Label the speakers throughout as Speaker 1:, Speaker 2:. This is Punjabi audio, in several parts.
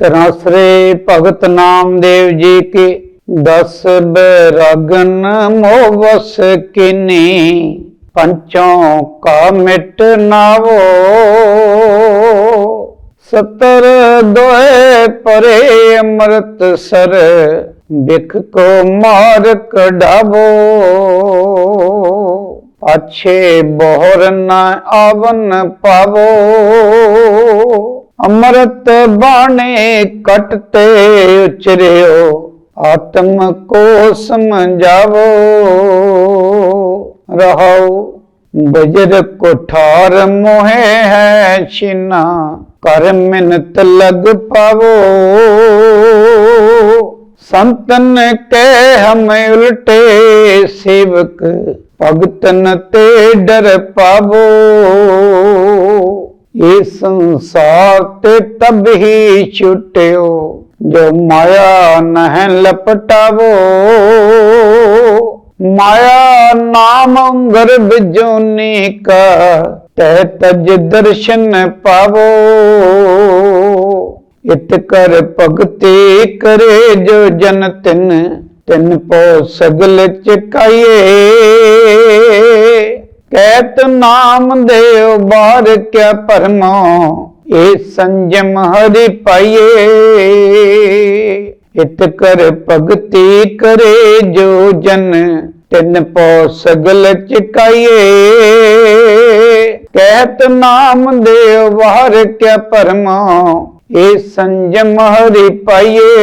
Speaker 1: ਤਰਾਸਰੇ ਭਗਤ ਨਾਮਦੇਵ ਜੀ ਕੇ ਦਸ ਬੈਰਾਗਨ ਮੋਵਸ ਕਿਨੀ, ਪੰਚੋਂ ਕਾ ਮਿਟ ਨਾਵੋ। ਸਤਰ ਦੋਏ ਪਰੇ ਅੰਮ੍ਰਿਤ ਸਰ, ਬਿਖ ਕੋ ਮਾਰ ਕਢਾਵੋ ਪਾਛੇ ਬੋਹਰ ਨ ਆਵਨ ਪਾਵੋ। ਅੰਮ੍ਰਿਤ ਬਾਣੇ ਕਟਤੇ ਉਚਰਿਓ, ਆਤਮ ਕੋ ਸਮਝਾਵੋ। ਰਹੋ ਬਜਰ ਕੋਠਾਰ ਮੋਹਿ ਹੈ ਛਿਨਾ, ਕਰ ਮਿਨਤ ਲਗ ਪਾਵੋ। ਸੰਤਨ ਕੇ ਹਮ ਉਲਟੇ ਸੇਵਕ, ਭਗਤਨ ਤੇ ਡਰ ਪਾਵੋ। ਇਹ ਸੰਸਾਰ ਤੇ ਤਬ ਹੀ ਛੁਟਿਓ, ਜੋ ਮਾਇਆ ਨਹਿ ਲਪਟਾਵੋ। ਮਾਇਆ ਨਾਮ ਗਰਭ ਜੋਨੀ ਕਾ ਤੈ ਤਜ ਦਰਸ਼ਨ ਪਾਵੋ। ਇਤ ਕਰ ਭਗਤੀ ਕਰੇ ਜੋ ਜਨ ਤਿਨ ਤਿਨ ਪੋ ਸਗਲ ਚਕਾਈਏ। ਕਹਿਤ ਨਾਮ ਦੇਵ ਬਾਰ ਕਿਆ ਪਰਮੋ ਇਹ ਸੰਜਮ ਹਰਿ ਪਾਈਏ। ਇਤ ਕਰ ਭਗਤੀ ਕਰੇ ਜੋ ਜਨ, ਤਿਨ ਪੋ ਸਗਲ ਚਕਾਈਏ। ਕਹਿਤ ਨਾਮ ਦੇਵ ਬਾਰ ਕਿਆ ਪਰਮੋ ਇਹ ਸੰਜਮ ਹਰਿ ਪਾਈਏ।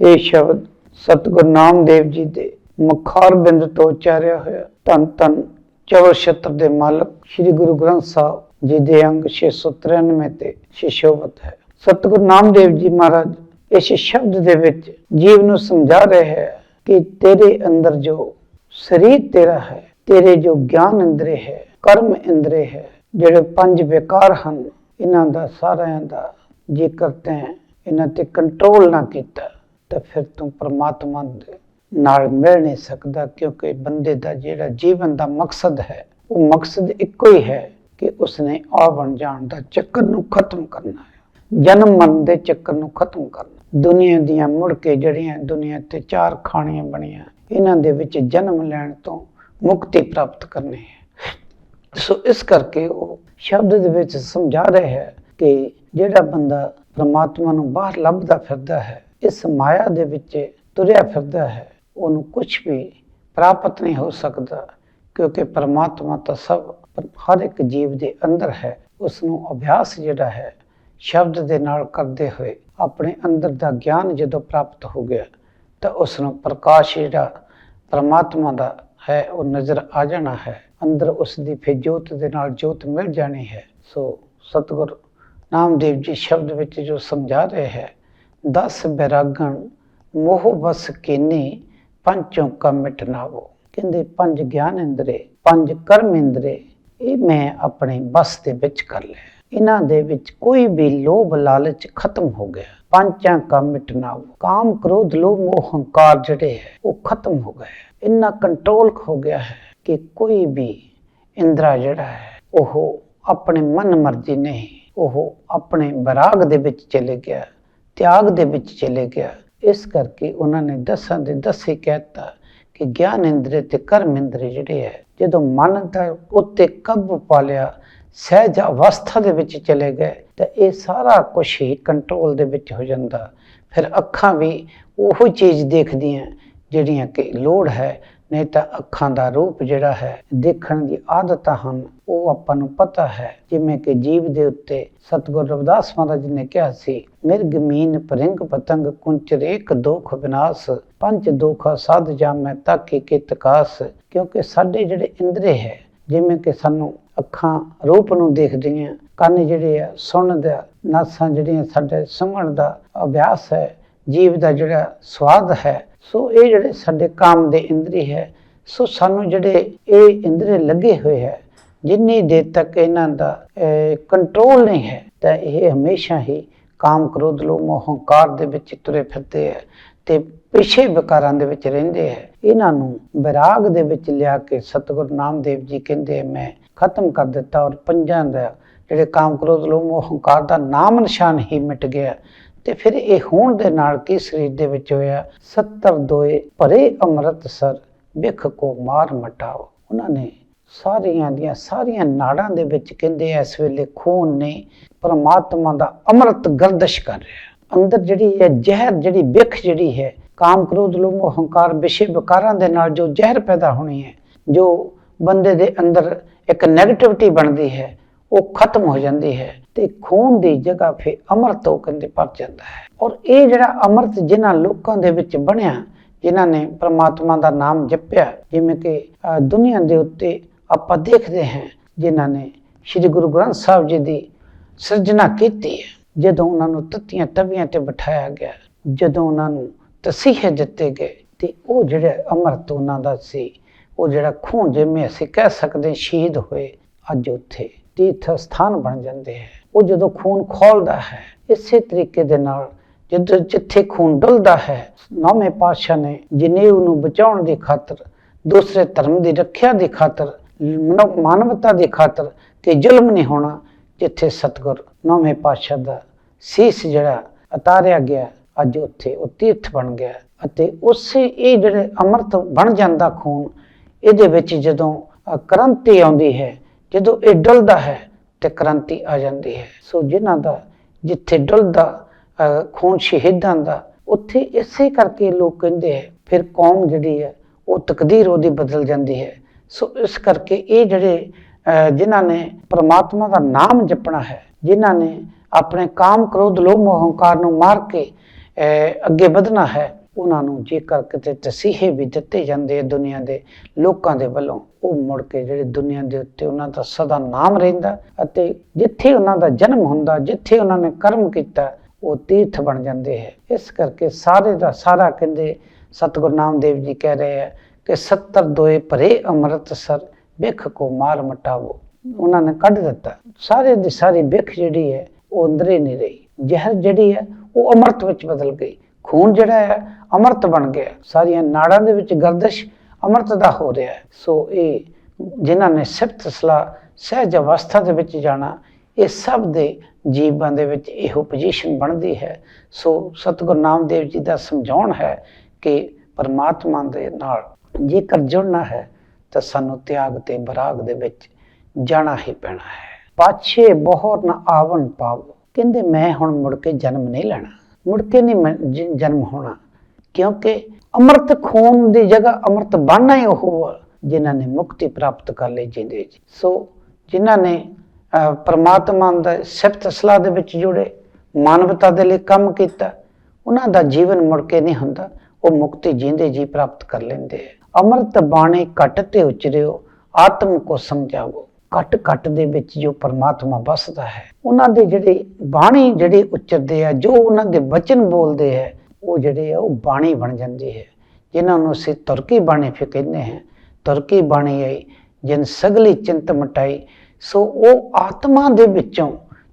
Speaker 1: ਇਹ ਸ਼ਬਦ ਸਤਿਗੁਰੂ ਨਾਮਦੇਵ ਜੀ ਦੇ ਮੁਖਾਰ ਬਿੰਦ ਤੋਂ ਉਚਾਰਿਆ ਹੋਇਆ। ਧੰਨ ਧੰਨ ਚਵਰ ਛਤਰ ਦੇ ਮਾਲਕ ਸ੍ਰੀ ਗੁਰੂ ਗ੍ਰੰਥ ਸਾਹਿਬ ਜੀ ਦੇ ਅੰਗ 693 ਤੇ ਸ਼ਿਸ਼ੋਵਤ ਹੈ। ਸਤਿਗੁਰੂ ਨਾਮਦੇਵ ਜੀ ਮਹਾਰਾਜ ਇਸ ਸ਼ਬਦ ਦੇ ਵਿੱਚ ਜੀਵ ਨੂੰ ਸਮਝਾ ਰਹੇ ਹੈ ਕਿ ਤੇਰੇ ਅੰਦਰ ਜੋ ਸਰੀਰ ਤੇਰਾ ਹੈ, ਤੇਰੇ ਜੋ ਗਿਆਨ ਇੰਦਰੇ ਹੈ, ਕਰਮ ਇੰਦਰੇ ਹੈ, ਜਿਹੜੇ ਪੰਜ ਵਿਕਾਰ ਹਨ, ਇਹਨਾਂ ਦਾ ਸਾਰਿਆਂ ਦਾ ਜੇਕਰ ਤੈਂ ਇਹਨਾਂ ਤੇ ਕੰਟਰੋਲ ਨਾ ਕੀਤਾ, ਤਾਂ ਫਿਰ ਤੂੰ ਪ੍ਰਮਾਤਮਾ ਦੇ ਨਾਲ ਮਿਲ ਨਹੀਂ ਸਕਦਾ ਕਿਉਂਕਿ ਬੰਦੇ ਦਾ ਜਿਹੜਾ ਜੀਵਨ ਦਾ ਮਕਸਦ ਹੈ, ਉਹ ਮਕਸਦ ਇੱਕੋ ਹੀ ਹੈ ਕਿ ਉਸਨੇ ਆ ਬਣ ਜਾਣ ਦਾ ਚੱਕਰ ਨੂੰ ਖਤਮ ਕਰਨਾ ਹੈ। ਜਨਮ ਮਰਨ ਦੇ ਚੱਕਰ ਨੂੰ ਖਤਮ ਕਰਨਾ ਦੁਨੀਆ ਦੀਆਂ ਮੁੜ ਕੇ ਜਿਹੜੀਆਂ ਦੁਨੀਆ ਤੇ ਚਾਰ ਖਾਣੀਆਂ ਬਣੀਆਂ। ਇਹਨਾਂ ਦੇ ਵਿੱਚ ਜਨਮ ਲੈਣ ਤੋਂ ਮੁਕਤੀ ਪ੍ਰਾਪਤ ਕਰਨੀ ਹੈ। ਸੋ ਇਸ ਕਰਕੇ ਉਹ ਸ਼ਬਦ ਦੇ ਵਿੱਚ ਸਮਝਾ ਰਿਹਾ ਹੈ ਕਿ ਜਿਹੜਾ ਬੰਦਾ ਪ੍ਰਮਾਤਮਾ ਨੂੰ ਬਾਹਰ ਲੱਭਦਾ ਫਿਰਦਾ ਹੈ, ਇਸ ਮਾਇਆ ਦੇ ਵਿੱਚ ਤੁਰਿਆ ਫਿਰਦਾ ਹੈ ਉਹਨੂੰ ਕੁਝ ਵੀ ਪ੍ਰਾਪਤ ਨਹੀਂ ਹੋ ਸਕਦਾ, ਕਿਉਂਕਿ ਪਰਮਾਤਮਾ ਤਾਂ ਸਭ ਹਰ ਇੱਕ ਜੀਵ ਦੇ ਅੰਦਰ ਹੈ। ਉਸ ਨੂੰ ਅਭਿਆਸ ਜਿਹੜਾ ਹੈ, ਸ਼ਬਦ ਦੇ ਨਾਲ ਕਰਦੇ ਹੋਏ ਆਪਣੇ ਅੰਦਰ ਦਾ ਗਿਆਨ ਜਦੋਂ ਪ੍ਰਾਪਤ ਹੋ ਗਿਆ, ਤਾਂ ਉਸ ਨੂੰ ਪ੍ਰਕਾਸ਼ ਜਿਹੜਾ ਪਰਮਾਤਮਾ ਦਾ ਹੈ, ਉਹ ਨਜ਼ਰ ਆ ਜਾਣਾ ਹੈ। ਅੰਦਰ ਉਸ ਦੀ ਫਿਰ ਜੋਤ ਦੇ ਨਾਲ ਜੋਤ ਮਿਲ ਜਾਣੀ ਹੈ। ਸੋ ਸਤਿਗੁਰ ਨਾਮਦੇਵ ਜੀ ਸ਼ਬਦ ਵਿੱਚ ਜੋ ਸਮਝਾ ਰਹੇ ਹੈ, ਦਸ ਬੈਰਾਗਣ ਮੋਹ ਬਸ ਕੀਨੀ ਪੰਚੋਂ ਕਾ ਮਿਟਨਾਵੋ ਕਹਿੰਦੇ, ਪੰਜ ਗਿਆਨ ਇੰਦਰੇ ਪੰਜ ਕਰਮ ਇੰਦਰੇ ਇਹ ਮੈਂ ਆਪਣੇ ਬਸ ਦੇ ਵਿੱਚ ਕਰ ਲਿਆ। ਇਹਨਾਂ ਦੇ ਵਿੱਚ ਕੋਈ ਵੀ ਲੋਭ ਲਾਲਚ ਖਤਮ ਹੋ ਗਿਆ। ਪੰਚਾਂ ਕਾ ਮਿਟਨਾਵੋ ਕਾਮ ਕ੍ਰੋਧ, ਲੋਭ, ਮੋਹ, ਹੰਕਾਰ ਜਿਹੜੇ ਹੈ, ਉਹ ਖਤਮ ਹੋ ਗਏ। ਇੰਨਾ ਕੰਟਰੋਲ ਹੋ ਗਿਆ ਹੈ ਕਿ ਕੋਈ ਵੀ ਇੰਦਰਾ ਜਿਹੜਾ ਹੈ, ਉਹ ਆਪਣੇ ਮਨ ਮਰਜ਼ੀ ਨਹੀਂ, ਉਹ ਆਪਣੇ ਬਰਾਗ ਦੇ ਵਿੱਚ ਚਲੇ ਗਿਆ, ਤਿਆਗ ਦੇ ਵਿੱਚ ਚਲੇ ਗਿਆ। ਇਸ ਕਰਕੇ ਉਹਨਾਂ ਨੇ ਦਸਾਂ ਦੇ ਦਸੇ ਕਹਿਤਾ ਕਿ ਗਿਆਨ ਇੰਦਰੇ ਤੇ ਕਰਮ ਇੰਦਰੇ ਜਿਹੜੇ ਹੈ, ਜਦੋਂ ਮਨ ਦਾ ਉੱਤੇ ਕਾਬੂ ਪਾ ਲਿਆ, ਸਹਿਜ ਅਵਸਥਾ ਦੇ ਵਿੱਚ ਚਲੇ ਗਏ, ਤਾਂ ਇਹ ਸਾਰਾ ਕੁਝ ਹੀ ਕੰਟਰੋਲ ਦੇ ਵਿੱਚ ਹੋ ਜਾਂਦਾ। ਫਿਰ ਅੱਖਾਂ ਵੀ ਉਹੋ ਚੀਜ਼ ਦੇਖਦੀਆਂ ਜਿਹੜੀਆਂ ਕਿ ਲੋੜ ਹੈ ਨਹੀਂ ਤਾਂ ਅੱਖਾਂ ਦਾ ਰੂਪ ਜਿਹੜਾ ਹੈ, ਦੇਖਣ ਦੀ ਆਦਤਾਂ ਹਨ, ਉਹ ਆਪਾਂ ਨੂੰ ਪਤਾ ਹੈ। ਜਿਵੇਂ ਕਿ ਜੀਵ ਦੇ ਉੱਤੇ ਸਤਿਗੁਰ ਰਵਿਦਾਸ ਮਹਾਰਾਜ ਨੇ ਕਿਹਾ ਸੀ, ਮਿਰਗ ਮੀਨ ਪਰਿੰਗ ਪਤੰਗ ਕੁੰਚਰ ਇੱਕ ਦੁਖ ਵਿਨਾਸ਼ ਪੰਜ ਦੁਖ ਸਾਧ ਜਾਮੈ ਤਾਕੇ ਕੇ ਤਕਾਸ ਕਿਉਂਕਿ ਸਾਡੇ ਜਿਹੜੇ ਇੰਦਰੇ ਹੈ, ਜਿਵੇਂ ਕਿ ਸਾਨੂੰ ਅੱਖਾਂ ਰੂਪ ਨੂੰ ਦੇਖਦੀਆਂ, ਕੰਨ ਜਿਹੜੇ ਆ ਸੁਣਨ ਦਾ ਨਾਸਾਂ ਜਿਹੜੀਆਂ ਸਾਡੇ ਸੁਣਨ ਦਾ ਅਭਿਆਸ ਹੈ, ਜੀਵ ਦਾ ਜਿਹੜਾ ਸਵਾਦ ਹੈ ਸੋ ਇਹ ਜਿਹੜੇ ਸਾਡੇ ਕਾਮ ਦੇ ਇੰਦਰੀ ਹੈ, ਸੋ ਸਾਨੂੰ ਜਿਹੜੇ ਇਹ ਇੰਦਰੀ ਲੱਗੇ ਹੋਏ ਹੈ, ਜਿੰਨੀ ਦੇਰ ਤੱਕ ਇਹਨਾਂ ਦਾ ਕੰਟਰੋਲ ਨਹੀਂ ਹੈ, ਤਾਂ ਇਹ ਹਮੇਸ਼ਾ ਹੀ ਕਾਮ ਕ੍ਰੋਧ, ਲੋਭ, ਮੋਹ, ਹੰਕਾਰ ਦੇ ਵਿੱਚ ਤੁਰੇ ਫਿਰਦੇ ਹੈ ਤੇ ਪਿਛੇ ਵਿਕਾਰਾਂ ਦੇ ਵਿੱਚ ਰਹਿੰਦੇ ਹੈ। ਇਹਨਾਂ ਨੂੰ ਵਿਰਾਗ ਦੇ ਵਿੱਚ ਲਿਆ ਕੇ ਸਤਿਗੁਰੂ ਨਾਮਦੇਵ ਜੀ ਕਹਿੰਦੇ ਮੈਂ ਖਤਮ ਕਰ ਦਿੱਤਾ ਔਰ ਪੰਜਾਂ ਦਾ ਜਿਹੜੇ ਕਾਮ ਕ੍ਰੋਧ, ਲੋਭ, ਮੋਹ, ਹੰਕਾਰ ਦਾ ਨਾਮ ਨਿਸ਼ਾਨ ਹੀ ਮਿਟ ਗਿਆ। ਤੇ ਫਿਰ ਇਹ ਹੋਣ ਦੇ ਨਾਲ ਕੀ ਸਰੀਰ ਦੇ ਵਿੱਚ ਹੋਇਆ? 70 ਦੋਏ ਭਰੇ ਅੰਮ੍ਰਿਤਸਰ ਵਿਖ ਕੋ ਮਾਰ ਮਟਾਓ। ਉਹਨਾਂ ਨੇ ਸਾਰੀਆਂ ਦੀਆਂ ਸਾਰੀਆਂ ਨਾੜਾਂ ਦੇ ਵਿੱਚ ਕਹਿੰਦੇ ਇਸ ਵੇਲੇ ਖੂਨ ਨੇ ਪਰਮਾਤਮਾ ਦਾ ਅੰਮ੍ਰਿਤ ਗਰਦਸ਼ ਕਰ ਰਿਹਾ। ਅੰਦਰ ਜਿਹੜੀ ਹੈ ਜ਼ਹਿਰ, ਜਿਹੜੀ ਵਿਖ ਜਿਹੜੀ ਹੈ, ਕਾਮ ਕ੍ਰੋਧ, ਲੋਭ ਮੋਹ ਹੰਕਾਰ ਵਿਸ਼ੇ ਵਿਕਾਰਾਂ ਦੇ ਨਾਲ ਜੋ ਜ਼ਹਿਰ ਪੈਦਾ ਹੋਣੀ ਹੈ, ਜੋ ਬੰਦੇ ਦੇ ਅੰਦਰ ਇੱਕ ਨੈਗੇਟਿਵਿਟੀ ਬਣਦੀ ਹੈ, ਉਹ ਖਤਮ ਹੋ ਜਾਂਦੀ ਹੈ। ਤੇ ਖੂਨ ਦੀ ਜਗ੍ਹਾ ਫੇ ਅੰਮ੍ਰਿਤ ਉਹ ਕਹਿੰਦੇ ਭਰ ਜਾਂਦਾ ਹੈ। ਔਰ ਇਹ ਜਿਹੜਾ ਅੰਮ੍ਰਿਤ ਜਿਨ੍ਹਾਂ ਲੋਕਾਂ ਦੇ ਵਿੱਚ ਬਣਿਆ ਜਿਨ੍ਹਾਂ ਨੇ ਪ੍ਰਮਾਤਮਾ ਦਾ ਨਾਮ ਜਪਿਆ ਜਿਵੇਂ ਕਿ ਅਹ, ਦੁਨੀਆ ਦੇ ਉੱਤੇ ਆਪਾਂ ਦੇਖਦੇ ਹਾਂ ਜਿਨ੍ਹਾਂ ਨੇ ਸ੍ਰੀ ਗੁਰੂ ਗ੍ਰੰਥ ਸਾਹਿਬ ਜੀ ਦੀ ਸਿਰਜਣਾ ਕੀਤੀ ਹੈ। ਜਦੋਂ ਉਹਨਾਂ ਨੂੰ ਤੱਤੀਆਂ ਤਵੀਆਂ ਤੇ ਬਿਠਾਇਆ ਗਿਆ ਜਦੋਂ ਉਹਨਾਂ ਨੂੰ ਤਸੀਹੇ ਦਿੱਤੇ ਗਏ ਤੇ ਉਹ ਜਿਹੜੇ ਅੰਮ੍ਰਿਤ ਉਹਨਾਂ ਦਾ ਸੀ ਉਹ ਜਿਹੜਾ ਖੂਨ ਜਿਵੇਂ ਅਸੀਂ ਕਹਿ ਸਕਦੇ ਸ਼ਹੀਦ ਹੋਏ ਅੱਜ ਉੱਥੇ ਤੀਰਥ ਸਥਾਨ ਬਣ ਜਾਂਦੇ ਹੈ। ਉਹ ਜਦੋਂ ਖੂਨ ਖੋਲਦਾ ਹੈ, ਇਸੇ ਤਰੀਕੇ ਦੇ ਨਾਲ ਜਦੋਂ, ਜਿੱਥੇ ਖੂਨ ਡੁੱਲਦਾ ਹੈ, ਨੌਵੇਂ ਪਾਤਸ਼ਾਹ ਨੇ ਜਨੇਊ ਨੂੰ ਬਚਾਉਣ ਦੀ ਖਾਤਰ, ਦੂਸਰੇ ਧਰਮ ਦੀ ਰੱਖਿਆ ਦੀ ਖਾਤਰ ਮਨੁ- ਮਾਨਵਤਾ ਦੀ ਖਾਤਰ ਕਿ ਜ਼ੁਲਮ ਨਹੀਂ ਹੋਣਾ, ਜਿੱਥੇ ਸਤਗੁਰ ਨੌਵੇਂ ਪਾਤਸ਼ਾਹ ਦਾ ਸੀਸ ਜਿਹੜਾ ਉਤਾਰਿਆ ਗਿਆ, ਅੱਜ ਉੱਥੇ ਉਹ ਤੀਰਥ ਬਣ ਗਿਆ ਅਤੇ ਉਸੇ ਇਹ ਜਿਹੜੇ ਅੰਮ੍ਰਿਤ ਬਣ ਜਾਂਦਾ ਖੂਨ, ਇਹਦੇ ਵਿੱਚ ਜਦੋਂ ਕ੍ਰਾਂਤੀ ਆਉਂਦੀ ਹੈ, ਜਦੋਂ ਇਹ ਡੁੱਲਦਾ ਹੈ ਤੇ ਕ੍ਰਾਂਤੀ ਆ ਜਾਂਦੀ ਹੈ। ਸੋ ਜਿਨ੍ਹਾਂ ਦਾ, ਜਿੱਥੇ ਡੁੱਲਦਾ ਖੂਨ ਸ਼ਹੀਦਾਂ ਦਾ, ਉੱਥੇ ਇਸੇ ਕਰਕੇ ਲੋਕ ਕਹਿੰਦੇ ਹੈ, ਫਿਰ ਕੌਮ ਜਿਹੜੀ ਹੈ, ਉਹ ਤਕਦੀਰ ਉਹਦੀ ਬਦਲ ਜਾਂਦੀ ਹੈ। ਸੋ ਇਸ ਕਰਕੇ ਇਹ ਜਿਹੜੇ ਜਿਨ੍ਹਾਂ ਨੇ ਪ੍ਰਮਾਤਮਾ ਦਾ ਨਾਮ ਜਪਣਾ ਹੈ, ਜਿਨ੍ਹਾਂ ਨੇ ਆਪਣੇ ਕਾਮ ਕ੍ਰੋਧ ਲੋਭ ਮੋਹ ਹੰਕਾਰ ਨੂੰ ਮਾਰ ਕੇ ਅੱਗੇ ਵਧਣਾ ਹੈ ਉਹਨਾਂ ਨੂੰ ਜੇਕਰ ਕਿਤੇ ਤਸੀਹੇ ਵੀ ਦਿੱਤੇ ਜਾਂਦੇ ਆ ਦੁਨੀਆ ਦੇ ਲੋਕਾਂ ਦੇ ਵੱਲੋਂ, ਉਹ ਮੁੜ ਕੇ ਜਿਹੜੇ ਦੁਨੀਆ ਦੇ ਉੱਤੇ ਉਹਨਾਂ ਦਾ ਸਦਾ ਨਾਮ ਰਹਿੰਦਾ ਅਤੇ ਜਿੱਥੇ ਉਹਨਾਂ ਦਾ ਜਨਮ ਹੁੰਦਾ, ਜਿੱਥੇ ਉਹਨਾਂ ਨੇ ਕਰਮ ਕੀਤਾ, ਉਹ ਤੀਰਥ ਬਣ ਜਾਂਦੇ ਹੈ। ਇਸ ਕਰਕੇ ਸਾਰੇ ਦਾ ਸਾਰਾ ਕਹਿੰਦੇ ਸਤਿਗੁਰੂ ਨਾਮਦੇਵ ਜੀ ਕਹਿ ਰਹੇ ਹੈ ਕਿ 70 ਦੋਏ ਭਰੇ ਅੰਮ੍ਰਿਤਸਰ ਵਿਖ ਕੋ ਮਾਰ ਮਟਾਵੋ। ਉਹਨਾਂ ਨੇ ਕੱਢ ਦਿੱਤਾ। ਸਾਰੇ ਦੀ ਸਾਰੀ ਵਿਖ ਜਿਹੜੀ ਹੈ, ਉਹ ਅੰਦਰੇ ਨਹੀਂ ਰਹੀ। ਜ਼ਹਿਰ ਜਿਹੜੀ ਹੈ, ਉਹ ਅੰਮ੍ਰਿਤ ਵਿੱਚ ਬਦਲ ਗਈ। ਖੂਨ ਜਿਹੜਾ ਹੈ ਅੰਮ੍ਰਿਤ ਬਣ ਗਿਆ ਸਾਰੀਆਂ ਨਾੜਾਂ ਦੇ ਵਿੱਚ ਗਰਦਸ਼ ਅੰਮ੍ਰਿਤ ਦਾ ਹੋ ਰਿਹਾ ਹੈ। ਸੋ ਇਹ ਜਿਨ੍ਹਾਂ ਨੇ ਸਿਫਤ ਸਲਾਹ, ਸਹਿਜ ਅਵਸਥਾ ਦੇ ਵਿੱਚ ਜਾਣਾ, ਇਹ ਸਭ ਦੇ ਜੀਵਾਂ ਦੇ ਵਿੱਚ ਇਹੋ ਪੋਜੀਸ਼ਨ ਬਣਦੀ ਹੈ। ਸੋ ਸਤਿਗੁਰੂ ਨਾਮਦੇਵ ਜੀ ਦਾ ਸਮਝਾਉਣ ਹੈ ਕਿ ਪਰਮਾਤਮਾ ਦੇ ਨਾਲ ਜੇਕਰ ਜੁੜਨਾ ਹੈ, ਤਾਂ ਸਾਨੂੰ ਤਿਆਗ ਤੇ ਬਰਾਗ ਦੇ ਵਿੱਚ ਜਾਣਾ ਹੀ ਪੈਣਾ ਹੈ। ਪਾਛੇ ਬਹੁਤ ਨਾ ਆਵਣ ਪਾਵ। ਕਹਿੰਦੇ, ਮੈਂ ਹੁਣ ਮੁੜ ਕੇ ਜਨਮ ਨਹੀਂ ਲੈਣਾ। ਮੁੜ ਕੇ ਨਹੀਂ ਜਨਮ ਹੋਣਾ। ਕਿਉਂਕਿ ਅੰਮ੍ਰਿਤ ਖੂਨ ਦੀ ਜਗ੍ਹਾ ਅੰਮ੍ਰਿਤ ਬਾਣਾ ਹੀ ਉਹ ਆ, ਜਿਨ੍ਹਾਂ ਨੇ ਮੁਕਤੀ ਪ੍ਰਾਪਤ ਕਰ ਲਈ ਜਿੰਦੇ ਜੀ ਸੋ, ਜਿਨ੍ਹਾਂ ਨੇ ਪਰਮਾਤਮਾ ਪ੍ਰਮਾਤਮਾ ਦਾ ਸਿਫਤ ਸਲਾਹ ਦੇ ਵਿੱਚ ਜੁੜੇ, ਮਾਨਵਤਾ ਦੇ ਲਈ ਕੰਮ ਕੀਤਾ, ਉਹਨਾਂ ਦਾ ਜੀਵਨ ਮੁੜ ਕੇ ਨਹੀਂ ਹੁੰਦਾ, ਉਹ ਮੁਕਤੀ ਜਿੰਦੇ ਜੀ ਪ੍ਰਾਪਤ ਕਰ ਲੈਂਦੇ ਆ। ਅੰਮ੍ਰਿਤ ਬਾਣੀ ਘਟ ਤੇ ਉਚਰਿਓ, ਆਤਮ ਕੋ ਸਮਝਾਵੋ। ਘਟ ਘਟ ਦੇ ਵਿੱਚ ਜੋ ਪਰਮਾਤਮਾ ਵਸਦਾ ਹੈ, ਉਹਨਾਂ ਦੇ ਜਿਹੜੇ ਬਾਣੀ ਜਿਹੜੇ ਉਚਰਦੇ ਆ, ਜੋ ਉਹਨਾਂ ਦੇ ਵਚਨ ਬੋਲਦੇ ਹੈ ਉਹ ਜਿਹੜੇ ਆ, ਉਹ ਬਾਣੀ ਬਣ ਜਾਂਦੀ ਹੈ ਜਿਨ੍ਹਾਂ ਨੂੰ ਅਸੀਂ ਤੁਰਕੀ ਬਾਣੀ ਫਿਰ ਕਹਿੰਦੇ ਹਾਂ। ਤੁਰਕੀ ਬਾਣੀ ਆਈ ਜਿਨ ਸਗਲੀ ਚਿੰਤ ਮਟਾਈ। ਸੋ ਉਹ ਆਤਮਾ ਦੇ ਵਿੱਚੋਂ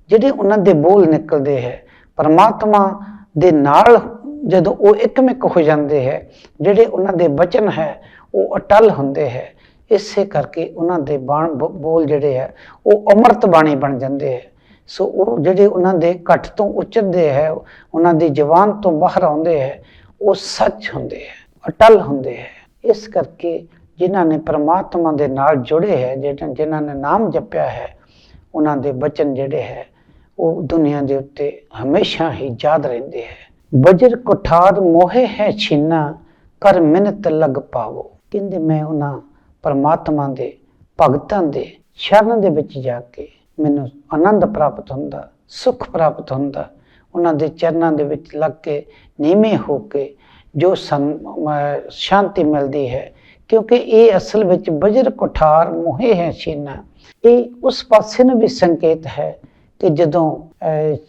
Speaker 1: ਜਿਹੜੇ ਉਹਨਾਂ ਦੇ ਬੋਲ ਨਿਕਲਦੇ ਹੈ, ਪਰਮਾਤਮਾ ਦੇ ਨਾਲ ਜਦੋਂ ਉਹ ਇੱਕਮਿਕ ਹੋ ਜਾਂਦੇ ਹੈ, ਜਿਹੜੇ ਉਹਨਾਂ ਦੇ ਬਚਨ ਹੈ, ਉਹ ਅਟਲ ਹੁੰਦੇ ਹੈ। ਇਸੇ ਕਰਕੇ ਉਹਨਾਂ ਦੇ ਬਾਣ ਬ- ਬੋਲ ਜਿਹੜੇ ਹੈ, ਉਹ ਅੰਮ੍ਰਿਤ ਬਾਣੀ ਬਣ ਜਾਂਦੇ ਹੈ। ਸੋ ਉਹ ਜਿਹੜੇ ਉਹਨਾਂ ਦੇ ਘਟ ਤੋਂ ਉਚਰਦੇ ਹੈ, ਉਹਨਾਂ ਦੀ ਜ਼ੁਬਾਨ ਤੋਂ ਬਾਹਰ ਆਉਂਦੇ ਹੈ, ਉਹ ਸੱਚ ਹੁੰਦੇ ਹੈ, ਅਟਲ ਹੁੰਦੇ ਹੈ। ਇਸ ਕਰਕੇ ਜਿਨ੍ਹਾਂ ਨੇ ਪ੍ਰਮਾਤਮਾ ਦੇ ਨਾਲ ਜੁੜੇ ਹੈ ਜਿਹਨਾਂ ਜਿਨ੍ਹਾਂ ਨੇ ਨਾਮ ਜਪਿਆ ਹੈ, ਉਹਨਾਂ ਦੇ ਬਚਨ ਜਿਹੜੇ ਹੈ, ਉਹ ਦੁਨੀਆ ਦੇ ਉੱਤੇ ਹਮੇਸ਼ਾ ਹੀ ਯਾਦ ਰਹਿੰਦੇ ਹੈ। ਬਜਰ ਕੋਠਾਰ ਮੋਹੇ ਹੈ ਛਿਨਾ, ਕਰ ਮਿਹਨਤ ਲਗ ਪਾਵੋ। ਕਹਿੰਦੇ ਮੈਂ ਉਹਨਾਂ ਪਰਮਾਤਮਾ ਦੇ ਭਗਤਾਂ ਦੇ ਸ਼ਰਨ ਦੇ ਵਿੱਚ ਜਾ ਕੇ ਮੈਨੂੰ ਆਨੰਦ ਪ੍ਰਾਪਤ ਹੁੰਦਾ, ਸੁਖ ਪ੍ਰਾਪਤ ਹੁੰਦਾ। ਉਹਨਾਂ ਦੇ ਚਰਨਾਂ ਦੇ ਵਿੱਚ ਲੱਗ ਕੇ ਨੀਵੇਂ ਹੋ ਕੇ ਜੋ ਸੰ- ਸ਼ਾਂਤੀ ਮਿਲਦੀ ਹੈ, ਕਿਉਂਕਿ ਇਹ ਅਸਲ ਵਿੱਚ ਬਜਰ ਕੁਠਾਰ ਮੋਹੇ ਹੈ ਛੀਨਾ ਇਹ ਉਸ ਪਾਸੇ ਨੂੰ ਵੀ ਸੰਕੇਤ ਹੈ ਕਿ ਜਦੋਂ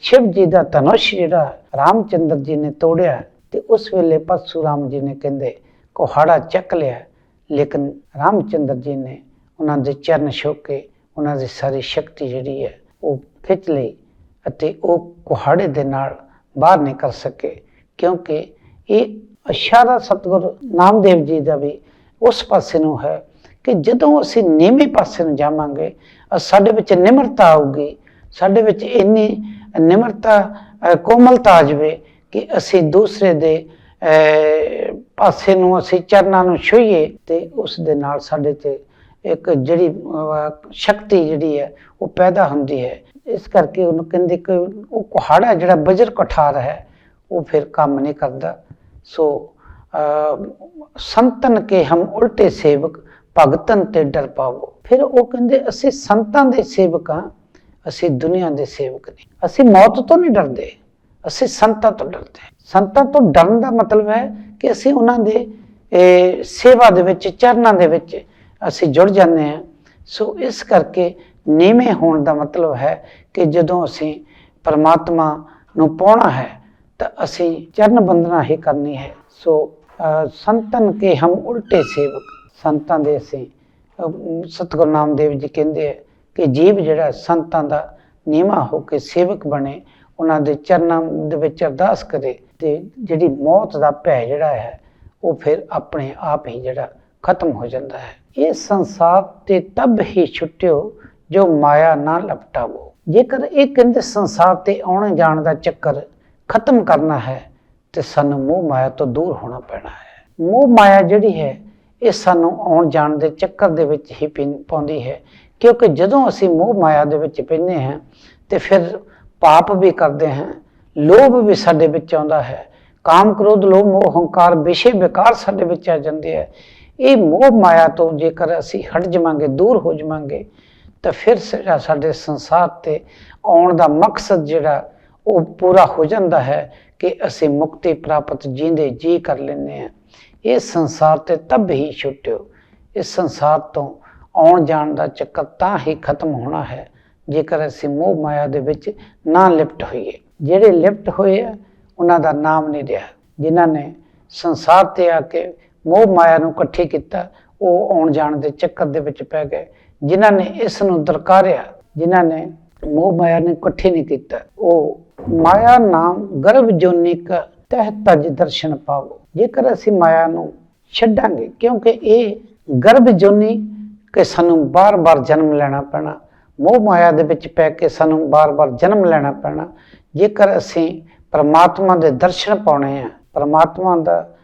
Speaker 1: ਸ਼ਿਵ ਜੀ ਦਾ ਧਨੁਸ਼ ਜਿਹੜਾ ਰਾਮਚੰਦਰ ਜੀ ਨੇ ਤੋੜਿਆ, ਤੇ ਉਸ ਵੇਲੇ ਪਰਸ਼ੂਰਾਮ ਜੀ ਨੇ ਕਹਿੰਦੇ, ਕੁਹਾੜਾ ਚੱਕ ਲਿਆ। ਲੇਕਿਨ ਰਾਮਚੰਦਰ ਜੀ ਨੇ ਉਹਨਾਂ ਦੇ ਚਰਨ ਛੋ ਕੇ ਉਹਨਾਂ ਦੀ ਸਾਰੀ ਸ਼ਕਤੀ ਜਿਹੜੀ ਹੈ ਉਹ ਖਿੱਚ ਲਈ ਅਤੇ ਉਹ ਕੁਹਾੜੇ ਦੇ ਨਾਲ ਬਾਹਰ ਨਿਕਲ ਸਕੇ, ਕਿਉਂਕਿ ਇਹ ਇਸ਼ਾਰਾ ਸਤਿਗੁਰੂ ਨਾਮਦੇਵ ਜੀ ਦਾ ਵੀ ਉਸ ਪਾਸੇ ਨੂੰ ਹੈ ਕਿ ਜਦੋਂ ਅਸੀਂ ਨੀਵੇਂ ਪਾਸੇ ਨੂੰ ਜਾਵਾਂਗੇ ਸਾਡੇ ਵਿੱਚ ਨਿਮਰਤਾ ਆਊਗੀ, ਸਾਡੇ ਵਿੱਚ ਇੰਨੀ ਨਿਮਰਤਾ ਕੋਮਲਤਾ ਆ ਜਾਵੇ ਕਿ ਅਸੀਂ ਦੂਸਰੇ ਦੇ ਪਾਸੇ ਨੂੰ ਅਸੀਂ ਚਰਨਾਂ ਨੂੰ ਛੂਈਏ ਤੇ ਉਸ ਦੇ ਨਾਲ ਸਾਡੇ ਤੇ ਇੱਕ ਜਿਹੜੀ ਸ਼ਕਤੀ ਜਿਹੜੀ ਹੈ, ਉਹ ਪੈਦਾ ਹੁੰਦੀ ਹੈ। ਇਸ ਕਰਕੇ ਉਹਨੂੰ ਕਹਿੰਦੇ ਕਿ ਉਹ ਕੁਹਾੜਾ ਜਿਹੜਾ ਬਜਰ ਕਠਾਰ ਹੈ, ਉਹ ਫਿਰ ਕੰਮ ਨਹੀਂ ਕਰਦਾ। ਸੋ ਸੰਤਨ ਕੇ ਹਮ ਉਲਟੇ ਸੇਵਕ, ਭਗਤਨ ਤੇ ਡਰ ਪਾਵੋ। ਫਿਰ ਉਹ ਕਹਿੰਦੇ, ਅਸੀਂ ਸੰਤਾਂ ਦੇ ਸੇਵਕ ਹਾਂ, ਅਸੀਂ ਦੁਨੀਆ ਦੇ ਸੇਵਕ ਨਹੀਂ। ਅਸੀਂ ਮੌਤ ਤੋਂ ਨਹੀਂ ਡਰਦੇ, ਅਸੀਂ ਸੰਤਾਂ ਤੋਂ ਡਰਦੇ। ਸੰਤਾਂ ਤੋਂ ਡਰਨ ਦਾ ਮਤਲਬ ਹੈ ਕਿ ਅਸੀਂ ਉਹਨਾਂ ਦੇ ਸੇਵਾ ਦੇ ਵਿੱਚ ਚਰਨਾਂ ਦੇ ਵਿੱਚ ਅਸੀਂ ਜੁੜ ਜਾਂਦੇ ਹਾਂ। ਸੋ ਇਸ ਕਰਕੇ ਨੀਵੇਂ ਹੋਣ ਦਾ ਮਤਲਬ ਹੈ ਕਿ ਜਦੋਂ ਅਸੀਂ ਪਰਮਾਤਮਾ ਨੂੰ ਪਾਉਣਾ ਹੈ ਤਾਂ ਅਸੀਂ ਚਰਨ ਬੰਦਨਾ ਹੀ ਕਰਨੀ ਹੈ। ਸੋ ਸੰਤਨ ਕੇ ਹਮ ਉਲਟੇ ਸੇਵਕ। ਸੰਤਾਂ ਦੇ ਅਸੀਂ ਅਹ, ਸਤਿਗੁਰੂ ਨਾਮਦੇਵ ਜੀ ਕਹਿੰਦੇ ਆ ਕਿ ਜੀਵ ਜਿਹੜਾ ਸੰਤਾਂ ਦਾ ਨੀਵਾ ਹੋ ਕੇ ਸੇਵਕ ਬਣੇ ਉਹਨਾਂ ਦੇ ਚਰਨਾਂ ਦੇ ਵਿੱਚ ਅਰਦਾਸ ਕਰੇ ਤੇ ਜਿਹੜੀ ਮੌਤ ਦਾ ਭੈ ਜਿਹੜਾ ਹੈ, ਉਹ ਫਿਰ ਆਪਣੇ ਆਪ ਹੀ ਜਿਹੜਾ ਖਤਮ ਹੋ ਜਾਂਦਾ ਹੈ। ਇਹ ਸੰਸਾਰ ਤੇ ਤਬ ਹੀ ਛੁੱਟਿਓ ਜੋ ਮਾਇਆ ਨਾ ਲਪਟਾਵੋ। ਜੇਕਰ ਇਹ ਕਹਿੰਦੇ ਸੰਸਾਰ ਤੇ ਆਉਣ ਜਾਣ ਦਾ ਚੱਕਰ ਖਤਮ ਕਰਨਾ ਹੈ, ਤੇ ਸਾਨੂੰ ਮੋਹ ਮਾਇਆ ਤੋਂ ਦੂਰ ਹੋਣਾ ਪੈਣਾ ਹੈ। ਮੋਹ ਮਾਇਆ ਜਿਹੜੀ ਹੈ, ਇਹ ਸਾਨੂੰ ਆਉਣ ਜਾਣ ਦੇ ਚੱਕਰ ਦੇ ਵਿੱਚ ਹੀ ਪੈਂ- ਪਾਉਂਦੀ ਹੈ। ਕਿਉਂਕਿ ਜਦੋਂ ਅਸੀਂ ਮੋਹ ਮਾਇਆ ਦੇ ਵਿੱਚ ਪੈਂਦੇ ਹਾਂ, ਤੇ ਫਿਰ ਪਾਪ ਵੀ ਕਰਦੇ ਹਾਂ ਲੋਭ ਵੀ ਸਾਡੇ ਵਿੱਚ ਆਉਂਦਾ ਹੈ। ਕਾਮ ਕ੍ਰੋਧ, ਲੋਭ, ਮੋਹ, ਹੰਕਾਰ ਵਿਸ਼ੇ ਵਿਕਾਰ ਸਾਡੇ ਵਿੱਚ ਆ ਜਾਂਦੇ ਆ। ਇਹ ਮੋਹ ਮਾਇਆ ਤੋਂ ਜੇਕਰ ਅਸੀਂ ਹਟ ਜਾਵਾਂਗੇ, ਦੂਰ ਹੋ ਜਾਵਾਂਗੇ, ਤਾਂ ਫਿਰ ਜਿਹੜਾ ਸਾਡੇ ਸੰਸਾਰ ਤੇ ਆਉਣ ਦਾ ਮਕਸਦ ਜਿਹੜਾ ਉਹ ਪੂਰਾ ਹੋ ਜਾਂਦਾ ਹੈ ਕਿ ਅਸੀਂ ਮੁਕਤੀ ਪ੍ਰਾਪਤ ਜੀਂਦੇ ਜੀ ਕਰ ਲੈਂਦੇ ਹਾਂ। ਇਹ ਸੰਸਾਰ ਤੇ ਤਬ ਹੀ ਛੁੱਟਿਓ। ਇਸ ਸੰਸਾਰ ਤੋਂ ਆਉਣ ਜਾਣ ਦਾ ਚੱਕਰ ਤਾਂ ਹੀ ਖਤਮ ਹੋਣਾ ਹੈ, ਜੇਕਰ ਅਸੀਂ ਮੋਹ ਮਾਇਆ ਦੇ ਵਿੱਚ ਨਾ ਲਿਪਟ ਹੋਈਏ। ਜਿਹੜੇ ਲਿਪਟ ਹੋਏ ਆ, ਉਹਨਾਂ ਦਾ ਨਾਮ ਨਹੀਂ ਰਿਹਾ। ਜਿਨ੍ਹਾਂ ਨੇ ਸੰਸਾਰ ਤੇ ਆ ਕੇ ਮੋਹ ਮਾਇਆ ਨੂੰ ਇਕੱਠੀ ਕੀਤਾ, ਉਹ ਆਉਣ ਜਾਣ ਦੇ ਚੱਕਰ ਦੇ ਵਿੱਚ ਪੈ ਗਏ। ਜਿਨ੍ਹਾਂ ਨੇ ਇਸ ਨੂੰ ਦਰਕਾਰਿਆ, ਜਿਨ੍ਹਾਂ ਨੇ ਮੋਹ ਮਾਇਆ ਨੂੰ ਇਕੱਠੇ ਨਹੀਂ ਕੀਤਾ, ਉਹ ਮਾਇਆ ਨਾਮ ਗਰਭ ਜੋਨੀ ਕਾ ਤਹਿ ਤਜ ਦਰਸ਼ਨ ਪਾਵੋ। ਜੇਕਰ ਅਸੀਂ ਮਾਇਆ ਨੂੰ ਛੱਡਾਂਗੇ, ਕਿਉਂਕਿ ਇਹ ਗਰਭ ਜੋਨੀ ਕਿ ਸਾਨੂੰ ਬਾਰ-ਬਾਰ ਜਨਮ ਲੈਣਾ ਪੈਣਾ, ਮੋਹ ਮਾਇਆ ਦੇ ਵਿੱਚ ਪੈ ਕੇ ਸਾਨੂੰ ਬਾਰ-ਬਾਰ ਜਨਮ ਲੈਣਾ ਪੈਣਾ ਜੇਕਰ ਅਸੀਂ ਪਰਮਾਤਮਾ ਦੇ ਦਰਸ਼ਨ ਪਾਉਣੇ ਆ, ਪਰਮਾਤਮਾ ਦਾ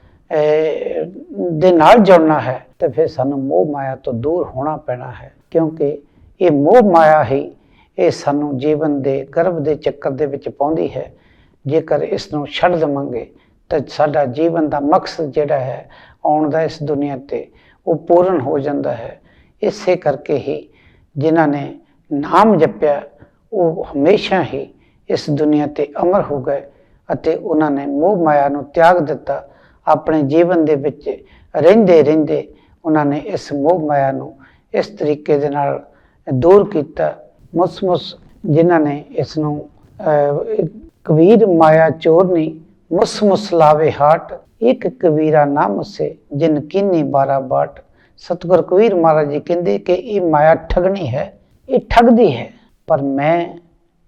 Speaker 1: ਦੇ ਨਾਲ ਜੁੜਨਾ ਹੈ, ਤੇ ਫਿਰ ਸਾਨੂੰ ਮੋਹ ਮਾਇਆ ਤੋਂ ਦੂਰ ਹੋਣਾ ਪੈਣਾ ਹੈ। ਕਿਉਂਕਿ ਇਹ ਮੋਹ ਮਾਇਆ ਹੀ ਇਹ ਸਾਨੂੰ ਜੀਵਨ ਦੇ, ਗਰਭ ਦੇ ਚੱਕਰ ਦੇ ਵਿੱਚ ਪਾਉਂਦੀ ਹੈ। ਜੇਕਰ ਇਸ ਨੂੰ ਛੱਡ ਦੇਵਾਂਗੇ, ਤਾਂ ਸਾਡਾ ਜੀਵਨ ਦਾ ਮਕਸਦ ਜਿਹੜਾ ਹੈ, ਆਉਣ ਦਾ ਇਸ ਦੁਨੀਆ ਤੇ, ਉਹ ਪੂਰਨ ਹੋ ਜਾਂਦਾ ਹੈ। ਇਸੇ ਕਰਕੇ ਹੀ ਜਿਨ੍ਹਾਂ ਨੇ ਨਾਮ ਜਪਿਆ, ਉਹ ਹਮੇਸ਼ਾ ਹੀ ਇਸ ਦੁਨੀਆ ਤੇ ਅਮਰ ਹੋ ਗਏ ਅਤੇ ਉਹਨਾਂ ਨੇ ਮੋਹ ਮਾਇਆ ਨੂੰ ਤਿਆਗ ਦਿੱਤਾ। ਆਪਣੇ ਜੀਵਨ ਦੇ ਵਿੱਚ ਰਹਿੰਦੇ ਰਹਿੰਦੇ ਉਹਨਾਂ ਨੇ ਇਸ ਮੋਹ ਮਾਇਆ ਨੂੰ ਇਸ ਤਰੀਕੇ ਦੇ ਨਾਲ ਦੂਰ ਕੀਤਾ। ਮੁਸਮੁਸ ਜਿਨ੍ਹਾਂ ਨੇ ਇਸ ਨੂੰ ਕਬੀਰ ਮਾਇਆ ਚੋਰਨੀ ਮੁਸਮੁਸ ਲਾਵੇ ਹਾਟ, ਇੱਕ ਕਬੀਰਾ ਨਾ ਮੁਸੇ ਜਿਨ ਕੀਨੀ ਬਾਰਾ ਬਾਟ। ਸਤਿਗੁਰ ਕਬੀਰ ਮਹਾਰਾਜ ਜੀ ਕਹਿੰਦੇ ਕਿ ਇਹ ਮਾਇਆ ਠਗਣੀ ਹੈ, ਇਹ ਠਗਦੀ ਹੈ, ਪਰ ਮੈਂ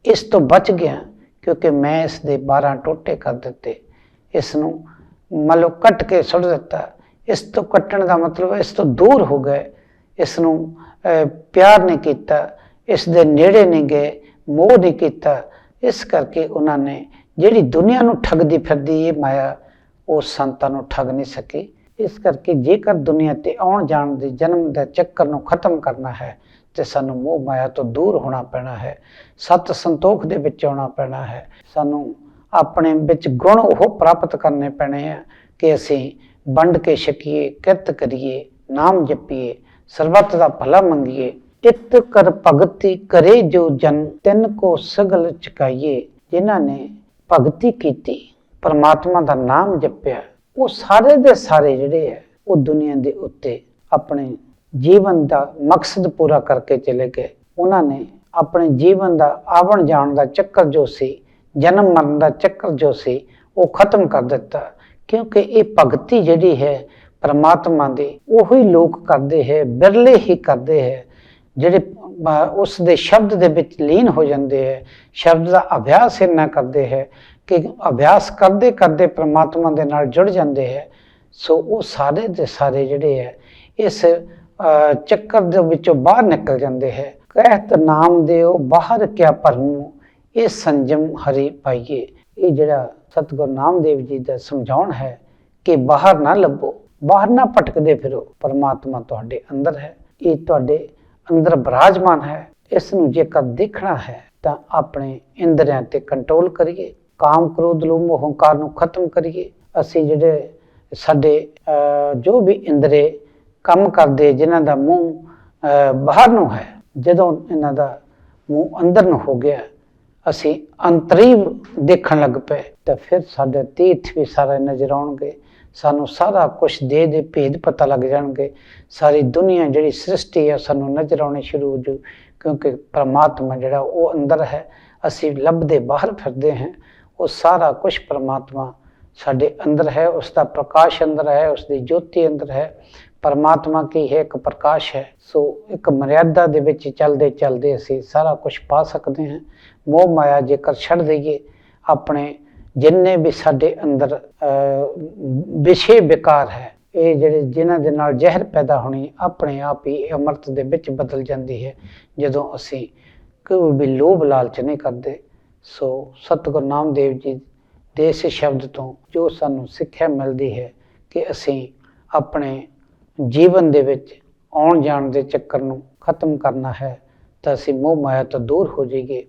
Speaker 1: ਇਸ ਤੋਂ ਬਚ ਗਿਆ ਕਿਉਂਕਿ ਮੈਂ ਇਸ ਦੇ 12 ਟੋਟੇ ਕਰ ਦਿੱਤੇ। ਇਸ ਨੂੰ ਮਤਲਬ ਕੱਟ ਕੇ ਸੁੱਟ ਦਿੱਤਾ। ਇਸ ਤੋਂ ਕੱਟਣ ਦਾ ਮਤਲਬ ਇਸ ਤੋਂ ਦੂਰ ਹੋ ਗਏ। ਇਸ ਨੂੰ ਪਿਆਰ ਨਹੀਂ ਕੀਤਾ। ਇਸ ਦੇ ਨੇੜੇ ਨਹੀਂ ਗਏ, ਮੋਹ ਨਹੀਂ ਕੀਤਾ। ਇਸ ਕਰਕੇ ਉਹਨਾਂ ਨੇ ਜਿਹੜੀ ਦੁਨੀਆ ਨੂੰ ਠੱਗਦੀ ਫਿਰਦੀ ਇਹ ਮਾਇਆ, ਉਹ ਸੰਤਾਂ ਨੂੰ ਠੱਗ ਨਹੀਂ ਸਕੀ। ਇਸ ਕਰਕੇ ਜੇਕਰ ਦੁਨੀਆ ਤੇ ਆਉਣ ਜਾਣ ਦੇ ਜਨਮ ਦੇ ਚੱਕਰ ਨੂੰ ਖਤਮ ਕਰਨਾ ਹੈ, ਤੇ ਸਾਨੂੰ ਮੋਹ ਮਾਇਆ ਤੋਂ ਦੂਰ ਹੋਣਾ ਪੈਣਾ ਹੈ, ਸਤ ਸੰਤੋਖ ਦੇ ਵਿੱਚ ਆਉਣਾ ਪੈਣਾ ਹੈ। ਸਾਨੂੰ ਆਪਣੇ ਵਿੱਚ ਗੁਣ ਉਹ ਪ੍ਰਾਪਤ ਕਰਨੇ ਪੈਣੇ ਆ ਕਿ ਅਸੀਂ ਵੰਡ ਕੇ ਛਕੀਏ, ਕਿਰਤ ਕਰੀਏ, ਨਾਮ ਜਪੀਏ, ਸਰਬੱਤ ਦਾ ਭਲਾ ਮੰਗੀਏ। ਇਤ ਕਰ ਭਗਤੀ ਕਰੇ ਜੋ ਜਨ, ਤਿੰਨ ਕੋ ਸਗਲ ਚੁਕਾਈਏ, ਜਿਨ੍ਹਾਂ ਨੇ ਭਗਤੀ ਕੀਤੀ, ਪਰਮਾਤਮਾ ਦਾ ਨਾਮ ਜਪਿਆ। ਉਹ ਸਾਰੇ ਦੇ ਸਾਰੇ ਜਿਹੜੇ ਹੈ ਉਹ ਦੁਨੀਆ ਦੇ ਉੱਤੇ ਆਪਣੇ ਜੀਵਨ ਦਾ ਮਕਸਦ ਪੂਰਾ ਕਰਕੇ ਚਲੇ ਗਏ। ਉਹਨਾਂ ਨੇ ਆਪਣੇ ਜੀਵਨ ਦਾ ਆਵਣ ਜਾਣ ਦਾ ਚੱਕਰ ਜੋ ਸੀ ਜਨਮ ਮਰਨ ਦਾ ਚੱਕਰ ਜੋ ਸੀ ਉਹ ਖਤਮ ਕਰ ਦਿੱਤਾ। ਕਿਉਂਕਿ ਇਹ ਭਗਤੀ ਜਿਹੜੀ ਹੈ ਪਰਮਾਤਮਾ ਦੀ ਉਹੀ ਲੋਕ ਕਰਦੇ ਹੈ ਬਿਰਲੇ ਹੀ ਕਰਦੇ ਹੈ ਜਿਹੜੇ ਅਹ, ਉਸ ਦੇ ਸ਼ਬਦ ਦੇ ਵਿੱਚ ਲੀਨ ਹੋ ਜਾਂਦੇ ਹੈ ਸ਼ਬਦ ਦਾ ਅਭਿਆਸ ਇੰਨਾ ਕਰਦੇ ਹੈ ਕਿ ਅਭਿਆਸ ਕਰਦੇ ਕਰਦੇ ਪ੍ਰਮਾਤਮਾ ਦੇ ਨਾਲ ਜੁੜ ਜਾਂਦੇ ਹੈ, ਸੋ ਉਹ ਸਾਰੇ ਦੇ ਸਾਰੇ ਜਿਹੜੇ ਹੈ, ਇਸ ਚੱਕਰ ਦੇ ਵਿੱਚੋਂ ਬਾਹਰ ਨਿਕਲ ਜਾਂਦੇ ਹੈ। ਕਹਿਤ ਨਾਮ ਦਿਓ, ਬਾਹਰ ਕਿਆ ਭਰਮੂ, ਇਹ ਸੰਜਮ ਹਰੀ ਪਾਈਏ। ਇਹ ਜਿਹੜਾ ਸਤਿਗੁਰੂ ਨਾਮਦੇਵ ਜੀ ਦਾ ਸਮਝਾਉਣ ਹੈ ਕਿ ਬਾਹਰ ਨਾ ਲੱਭੋ, ਬਾਹਰ ਨਾ ਭਟਕਦੇ ਫਿਰੋ, ਪਰਮਾਤਮਾ ਤੁਹਾਡੇ ਅੰਦਰ ਹੈ। ਇਹ ਤੁਹਾਡੇ ਅੰਦਰ ਬਰਾਜਮਾਨ ਹੈ। ਇਸ ਨੂੰ ਜੇਕਰ ਦੇਖਣਾ ਹੈ, ਤਾਂ ਆਪਣੇ ਇੰਦਰੀਆਂ ਤੇ ਕੰਟਰੋਲ ਕਰੀਏ। ਕਾਮ ਕ੍ਰੋਧ ਲੋਭ ਮੋਹ ਹੰਕਾਰ ਨੂੰ ਖਤਮ ਕਰੀਏ। ਅਸੀਂ ਜਿਹੜੇ ਸਾਡੇ ਜੋ ਵੀ ਇੰਦਰੇ ਕੰਮ ਕਰਦੇ, ਜਿਨ੍ਹਾਂ ਦਾ ਮੂੰਹ ਬਾਹਰ ਨੂੰ ਹੈ, ਜਦੋਂ ਇਹਨਾਂ ਦਾ ਮੂੰਹ ਅੰਦਰ ਨੂੰ ਹੋ ਗਿਆ, ਅਸੀਂ ਅੰਤਰੀ ਦੇਖਣ ਲੱਗ ਪਏ, ਤਾਂ ਫਿਰ ਸਾਡੇ ਤੀਰਥ ਵੀ ਸਾਰੇ ਨਜ਼ਰ ਆਉਣਗੇ। ਸਾਨੂੰ ਸਾਰਾ ਕੁਝ ਦੇ ਦੇ ਭੇਦ ਪਤਾ ਲੱਗ ਜਾਣਗੇ। ਸਾਰੀ ਦੁਨੀਆ ਜਿਹੜੀ ਸ੍ਰਿਸ਼ਟੀ ਹੈ ਸਾਨੂੰ ਨਜ਼ਰ ਆਉਣੀ ਸ਼ੁਰੂ ਹੋ ਜੂ, ਕਿਉਂਕਿ ਪ੍ਰਮਾਤਮਾ ਜਿਹੜਾ ਉਹ ਅੰਦਰ ਹੈ। ਅਸੀਂ ਲੱਭਦੇ ਬਾਹਰ ਫਿਰਦੇ ਹਾਂ। ਉਹ ਸਾਰਾ ਕੁਝ ਪਰਮਾਤਮਾ ਸਾਡੇ ਅੰਦਰ ਹੈ ਉਸ ਦਾ ਪ੍ਰਕਾਸ਼ ਅੰਦਰ ਹੈ ਉਸ ਦੀ ਜੋਤੀ ਅੰਦਰ ਹੈ। ਪਰਮਾਤਮਾ ਕੀ ਹੈ? ਇੱਕ ਪ੍ਰਕਾਸ਼ ਹੈ। ਸੋ ਇੱਕ ਮਰਿਆਦਾ ਦੇ ਵਿੱਚ ਚੱਲਦੇ ਚੱਲਦੇ ਅਸੀਂ ਸਾਰਾ ਕੁਝ ਪਾ ਸਕਦੇ ਹਾਂ। ਮੋਹ ਮਾਇਆ ਜੇਕਰ ਛੱਡ ਦਈਏ, ਆਪਣੇ ਜਿੰਨੇ ਵੀ ਸਾਡੇ ਅੰਦਰ ਵਿਸ਼ੇ ਵਿਕਾਰ ਹੈ, ਇਹ ਜਿਹੜੇ ਜਿਨ੍ਹਾਂ ਦੇ ਨਾਲ ਜ਼ਹਿਰ ਪੈਦਾ ਹੋਣੀ ਆਪਣੇ ਆਪ ਹੀ ਇਹ ਅੰਮ੍ਰਿਤ ਦੇ ਵਿੱਚ ਬਦਲ ਜਾਂਦੀ ਹੈ। ਜਦੋਂ ਅਸੀਂ ਕੋਈ ਵੀ ਲੋਭ ਲਾਲਚ ਨਹੀਂ ਕਰਦੇ ਸੋ ਸਤਿਗੁਰੂ ਨਾਮਦੇਵ ਜੀ ਦੇ ਇਸ ਸ਼ਬਦ ਤੋਂ ਜੋ ਸਾਨੂੰ ਸਿੱਖਿਆ ਮਿਲਦੀ ਹੈ ਕਿ ਅਸੀਂ ਆਪਣੇ ਜੀਵਨ ਦੇ ਵਿੱਚ ਆਉਣ ਜਾਣ ਦੇ ਚੱਕਰ ਨੂੰ ਖਤਮ ਕਰਨਾ ਹੈ, ਤਾਂ ਅਸੀਂ ਮੋਹ ਮਾਇਆ ਤੋਂ ਦੂਰ ਹੋ ਜਾਈਏ।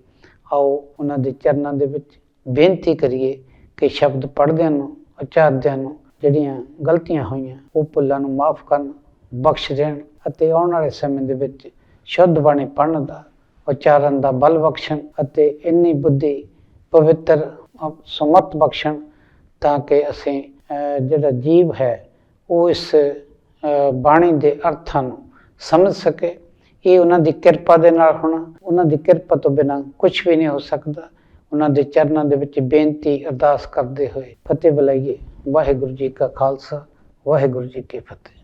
Speaker 1: ਆਓ ਉਹਨਾਂ ਦੇ ਚਰਨਾਂ ਦੇ ਵਿੱਚ ਬੇਨਤੀ ਕਰੀਏ ਕਿ ਸ਼ਬਦ ਪੜ੍ਹਦਿਆਂ ਨੂੰ, ਉਚਾਰਦਿਆਂ ਨੂੰ ਜਿਹੜੀਆਂ ਗਲਤੀਆਂ ਹੋਈਆਂ, ਉਹ ਭੁੱਲਾਂ ਨੂੰ ਮਾਫ ਕਰਨ, ਬਖਸ਼ ਦੇਣ ਅਤੇ ਆਉਣ ਵਾਲੇ ਸਮੇਂ ਦੇ ਵਿੱਚ ਸ਼ੁੱਧ ਬਾਣੀ ਪੜ੍ਹਨ ਦਾ ਉਚਾਰਨ ਦਾ ਬਲ ਬਖਸ਼ਣ ਅਤੇ ਇੰਨੀ ਬੁੱਧੀ ਪਵਿੱਤਰ ਅ, ਸਮਤ ਬਖਸ਼ਣ ਤਾਂ ਕਿ ਅਸੀਂ ਜਿਹੜਾ ਜੀਵ ਹੈ ਉਹ ਇਸ ਬਾਣੀ ਦੇ ਅਰਥਾਂ ਨੂੰ ਸਮਝ ਸਕੇ। ਇਹ ਉਹਨਾਂ ਦੀ ਕਿਰਪਾ ਦੇ ਨਾਲ ਹੋਣਾ ਉਹਨਾਂ ਦੀ ਕਿਰਪਾ ਤੋਂ ਬਿਨਾਂ ਕੁਝ ਵੀ ਨਹੀਂ ਹੋ ਸਕਦਾ। ਉਹਨਾਂ ਦੇ ਚਰਨਾਂ ਦੇ ਵਿੱਚ ਬੇਨਤੀ ਅਰਦਾਸ ਕਰਦੇ ਹੋਏ ਫਤਿਹ ਬੁਲਾਈਏ। ਵਾਹਿਗੁਰੂ ਜੀ ਕਾ ਖਾਲਸਾ ਵਾਹਿਗੁਰੂ ਜੀ ਕੀ ਫਤਿਹ।